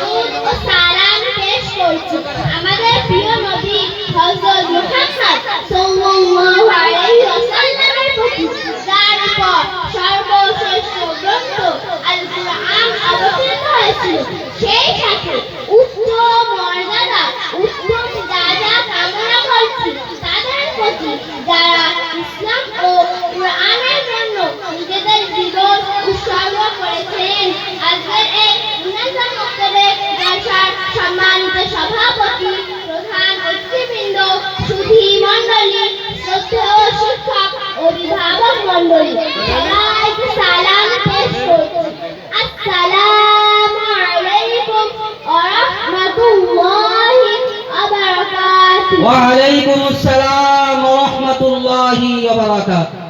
o sarado é o. ওয়ালাইকুম আসসালাম ওয়া রাহমাতুল্লাহি ওয়া বারাকাতুহু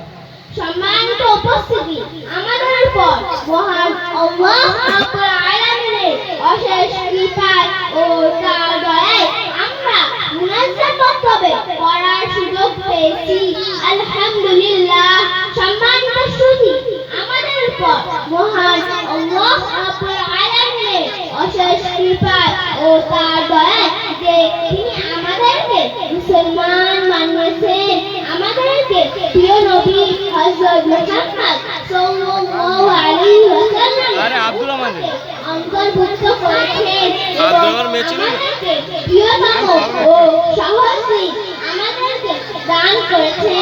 সম্মানিত উপস্থিতি, আমাদের উপর মহান আল্লাহ রাব্বুল আলামিনের অশেষ কৃপায় ও তার দয়ায় আমরা মুনাজ্জাত বক্তব্য পড়ার সুযোগ পেয়েছি। মুসলমান মানুষে আমাদেরকে প্রিয় নবী হযরত মুহাম্মদ সাল্লাল্লাহু আলাইহি ওয়াসাল্লাম আরে আব্দুল রহমান অন্তর্ভুক্ত মেছিল প্রিয়তম ও সাহসী আমাদেরকে দান করেছে।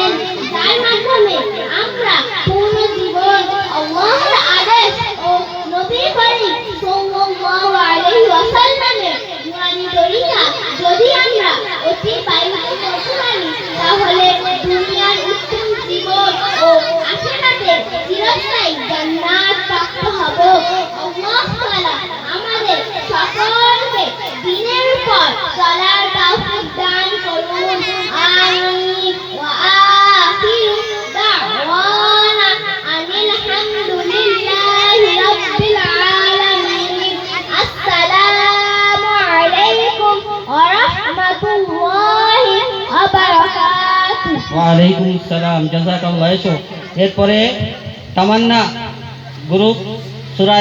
ওয়ালাইকুম সালাম জাজাকাল্লাহ এসো। এরপরে তামান্না গ্রুপ সুরা